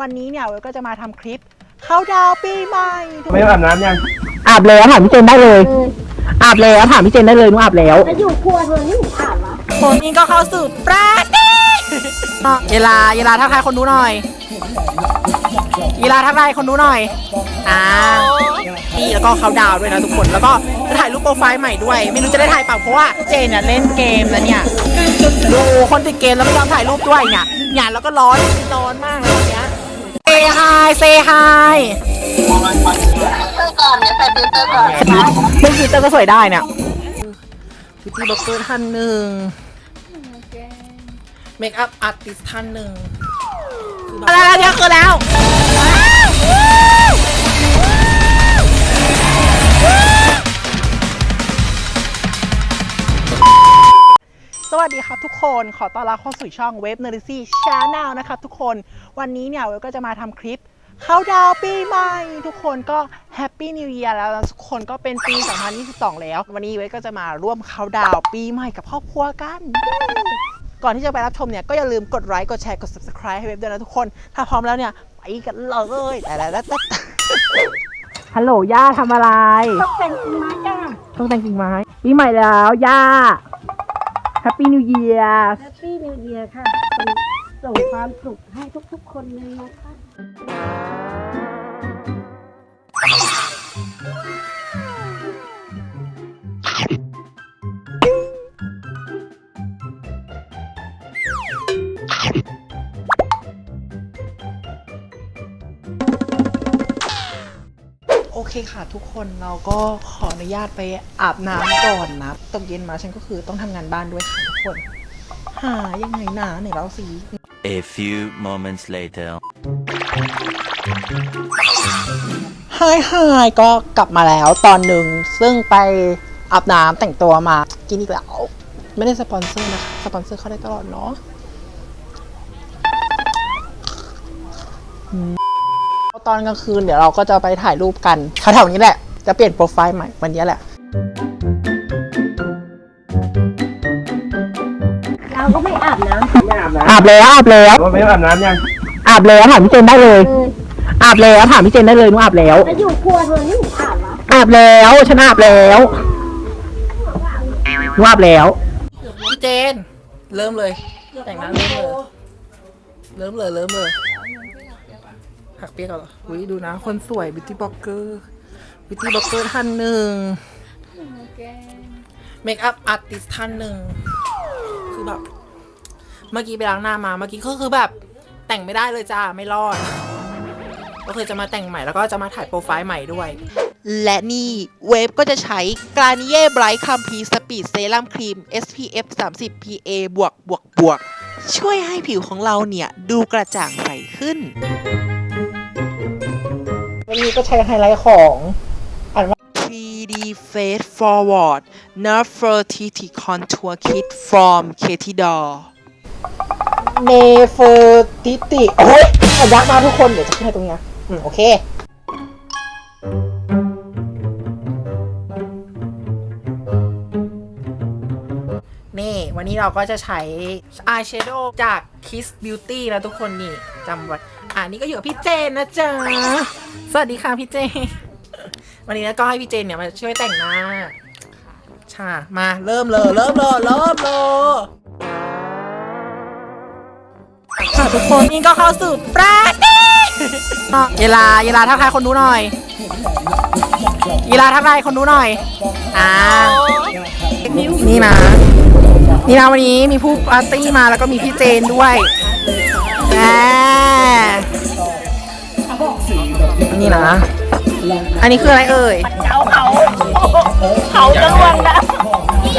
วันนี้เนี่ยเวยก็จะมาทำคลิปเข้าดาวน์ปีใหม่ทุกไม่อาบน้ำยังอาบแล้วถามพี่เจนได้เลย อาบแล้วถามพี่เจนได้เลยหนูอาบแล้ว แล้วอยู่ครัวเธอนี่หนูอาบเหรอคนนี้ก็เข้าสู่ปราร์ตี้เยลาเยลาทักทายคนดูหน่อยเยลาทักทายคนดูหน่อย อ่า นี่แล้วก็เขาดาวน์ด้วยนะทุกคน แล้วก็จะถ่ายรูปโปรไฟล์ใหม่ด้วย ไม่รู้จะได้ถ่ายเปล่าเพราะว่าเจนเนี่ยเล่นเกมแล้วเนี่ย ดูคนติดเกมแล้วไม่ยอมถ่ายรูปด้วยเนี่ยหยาดแล้วก็ร้อนร้อนมากเลยตอนเนี้ย เซฮายเซฮายเตอร์ก่อนเดี๋ยวใส่ฟิลเตอร์ก่อนเล่นฟิลเตอร์ก็สวยได้เนี่ยบิวตี้บล็อกเกอร์ท่านหนึ่งเมคอัพอาร์ติสท่านหนึ่งอะไรแล้วเนี่ยคือแล้ว สวัสดีครับทุกคนขอต้อนรับเข้าสู่ช่องเว็บเนอร์ซี่ชาแนลนะครับทุกคนวันนี้เนี่ยเว็บก็จะมาทำคลิปเข้าดาวน์ปีใหม่ ทุกคนก็แฮปปี้นิว e ย r แล้วทุกคนก็เป็นปี 2022 แล้ว วันนี้เว็บก็จะมาร่วมเข้าดาวน์ปีใหม่กับครอบครัวกันเย้ก่อนที่จะไปรับชมเนี่ยก็อย่าลืมกดไลค์กดแชร์กด subscribe ให้เว็บด้วยนะทุกคน ถ้าพร้อมแล้วเนี่ยไปกันเลยแต่แต่แต่แต่ฮัลโหลย่าทำอะไรตกแต่งกิ่งไม้จ้าต้องแต่งกิ่งไม้ปีใหม่แล้วย่า แฮปปี้นิวเยียร์แฮปปี้นิวเยียร์ค่ะเป็นส่งความสุขให้ทุกๆคนเลยนะคะ โอเคค่ะทุกคนเราก็ขออนุญาตไปอาบน้ำก่อนนะตกเย็นมาฉันก็คือต้องทำงานบ้านด้วยค่ะทุกคนหายังไงนะไหนเราสิ A few moments later. ไฮไฮก็กลับมาแล้วตอนหนึ่งซึ่งไปอาบน้ำแต่งตัวมา กินอีกแล้ว ไม่ได้สปอนเซอร์นะคะ สปอนเซอร์เข้าได้ตลอดเนาะอืม ตอนกลางคืนเดี๋ยวเราก็จะไปถ่ายรูปกันแถวๆนี้แหละ จะเปลี่ยนโปรไฟล์ใหม่วันนี้แหละ เราก็ไม่อาบน้ไม่อาบน้อาบแล้วอาบแล้วำไม่อาบน้ำยังอาบแล้วถามพี่เจนได้เลยำเอออาบแล้วถามพี่เจนได้เลยหนูอาบแล้ว แล้วอยู่ครัวเธอนี่หนูอาบเหรออาบแล้วฉันอาบแล้วหนูอาบแล้ว พี่เจน เริ่มเลย แต่งหน้าเริ่มเลย เริ่มเลยเริ่มเลย หักเปียกเหรออุ้ยดูนะ คนสวยบิวตี้บล็อกเกอร์บิวตี้บล็อกเกอร์ท่านหนึ่งเมคอัพอาร์ติสท่านหนึ่งคือแบบ เมื่อกี้ไปล้างหน้ามาเมื่อกี้ก็คือแบบ แต่งไม่ได้เลยจ้าไม่รอด ก็คือจะมาแต่งใหม่แล้วก็จะมาถ่ายโปรไฟล์ใหม่ด้วย และนี่เวฟก็จะใช้ Garnier Bright Complete Speed Serum Cream SPF 30 PA บวกบวกบวกช่วยให้ผิวของเราเนี่ย ดูกระจ่างใสขึ้น วันนี้ก็ใช้ไฮไลท์ของ อ่านว่า 3D Face Forward Nerve Fertility Contour Kit from Katy Doll เนเฟอร์ติติโอ้ยอ่านยากมากทุกคน เดี๋ยวจะขึ้นให้ตรงเนี้ยอืม โอเค นี่ วันนี้เราก็จะใช้ eyeshadow จาก Kiss Beauty นะทุกคนนี่จำไว้ อ่านี่ก็อยู่กับพี่เจนนะจ๊ะ สวัสดีค่ะพี่เจน วันนี้นะก็ให้พี่เจนเนี่ยมาช่วยแต่งหน้าช่ามาเริ่มเลยเริ่มเลยเริ่มเลยค่ะทุกคนนี่ก็เข้าสู่ปราร์ตี้เยลาเยลาทักทายคนดูหน่อยเยลาทักทายคนดูหน่อย อ่า นี่นะนี่นะวันนี้มีผู้ปาร์ตี้มาแล้วก็มีพี่เจนด้วย แหมนี่นะ อันนี้คืออะไรเอ่ย เขาจะล่วงนะ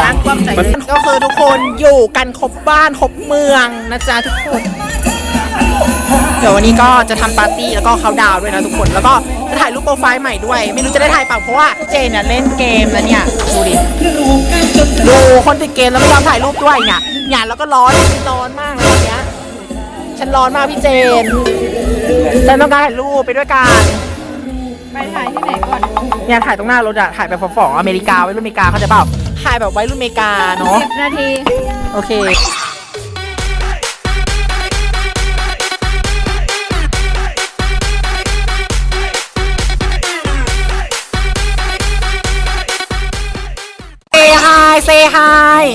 ล้างความใจก็คือทุกคนอยู่กันครบบ้านครบเมืองนะจ๊ะทุกคน เดี๋ยววันนี้ก็จะทำปาร์ตี้แล้วก็เขาน์ดาวน์ด้วยนะทุกคน แล้วก็จะถ่ายรูปโปรไฟล์ใหม่ด้วย ไม่รู้จะได้ถ่ายเปล่าเพราะว่าเจนเนี่ยเล่นเกมแล้วเนี่ยดูดิดูคนติดเกมแล้วไม่ยอมถ่ายรูปด้วยเนี่ยหยาดแล้วก็ร้อนร้อนมากเลยตอนเนี้ย ฉันร้อนมากพี่เจน ฉันต้องการถ่ายรูปไปด้วยกันไปถ่ายที่ไหนก่อนเนี่ยถ่ายตรงหน้ารถอะถ่ายแบบฝอๆอเมริกาไว้รุ่นอเมริกาเขาจะแบบถ่ายแบบไว้รุ่นอเมริกาเนาะสินาที โอเคเซฮาย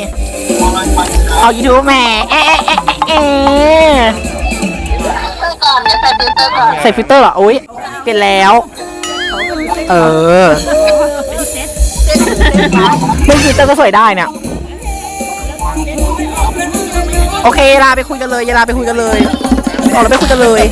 เอายูทูบแหมเอ๊ะเอ๊ะเอ๊ะ เอ๊ะใส่ฟิลเตอร์เหรออุ้ยเปลี่ยนแล้ว เออไม่ฟิลเตอร์ก็สวยได้เนี่ย โอเคลาไปคุยกันเลยลาไปคุยกันเลยออกแล้วไปคุยกันเลย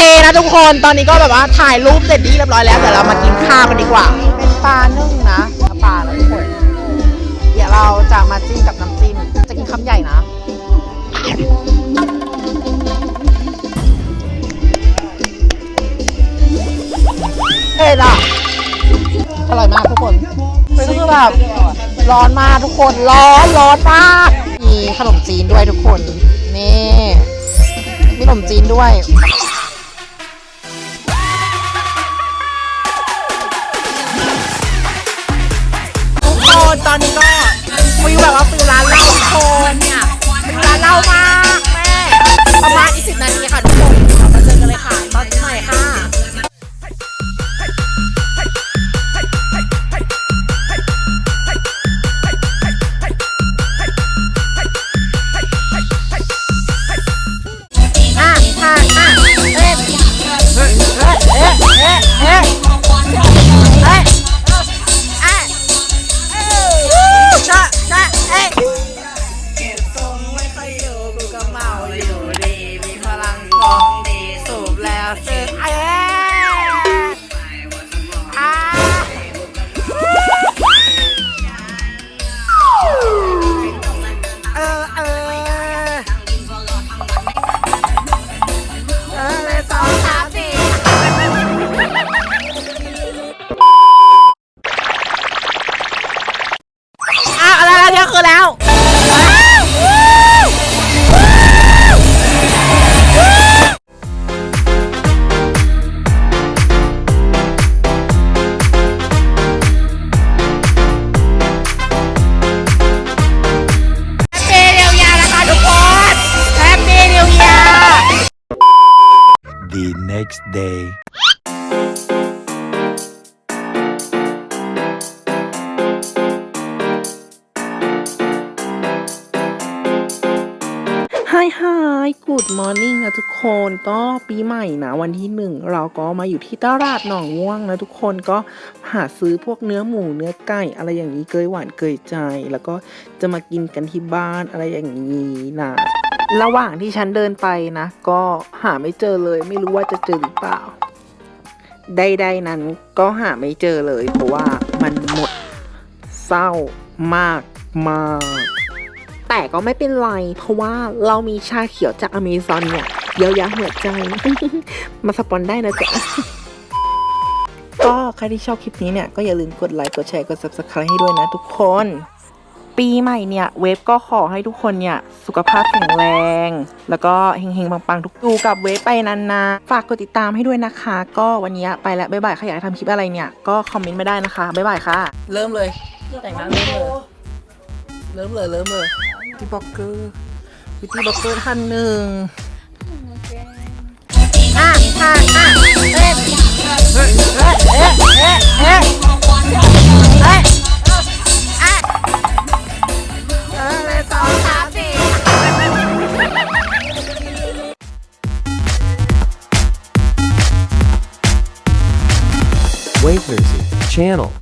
เคนะทุกคนตอนนี้ก็แบบว่าถ่ายรูปเสร็จดีเรียบร้อยแล้วเดี๋ยวเรามากินข้าวกันดีกว่า เป็นปลานึ่งนะปลาแล้วทุกคนเดี๋ยวเราจะมาจิ้มกับน้ำจิ้มจะกินคำใหญ่นะเผ็ดอะอร่อยมากทุกคนเป็นคือแบบร้อนมากทุกคนร้อนร้อนมากมีขนมจีนด้วยทุกคนนี่มีขนมจีนด้วย ตอนนี้ก็ฟิลแบบว่าฟิลร้านเหล้าทุกคน บแ next day. ไฮไฮกูดมอร์นิ่งนะทุกคนก็ปีใหม่นะวันที่หนึ่งเราก็มาอยู่ที่ตลาดหนองม่วงนะทุกคนก็หาซื้อพวกเนื้อหมูเนื้อไก่อะไรอย่างนี้เกยหวานเกยใจ แล้วก็จะมากินกันที่บ้านอะไรอย่างนี้นะ ระหว่างที่ฉันเดินไปนะ ก็หาไม่เจอเลย ไม่รู้ว่าจะเจอหรือเปล่า ใดๆนั้นก็หาไม่เจอเลย เพราะว่ามันหมดเศร้ามากมากแต่ก็ไม่เป็นไร เพราะว่าเรามีชาเขียวจากอเมซอนเนี่ยเยียวยาหัวใจ มาสปอนได้นะจ๊ะก็ใครที่ชอบคลิปนี้เนี่ย ก็อย่าลืมกดไลค์ กดแชร์ กด subscribe ให้ด้วยนะทุกคน ปีใหม่เนี่ย เวฟก็ขอให้ทุกคนเนี่ย สุขภาพแข็งแรง แล้วก็เฮงๆ ปังๆ ทุกดูกับเวฟไปนานๆ ฝากกดติดตามให้ด้วยนะคะ ก็วันนี้ไปแล้วบ๊ายบายใครอยากให้ทำคลิปอะไรเนี่ย ก็คอมเมนต์ไม่ได้นะคะบ๊ายบายค่ะ เริ่มเลย แต่งหน้าเริ่มเลยเริ่มเลยเริ่มเลยวิตตี้บล็อกเกอร์วิตตี้บล็อกเกอร์ท่านหนึ่งอะอะอะเอ๊ะ Channel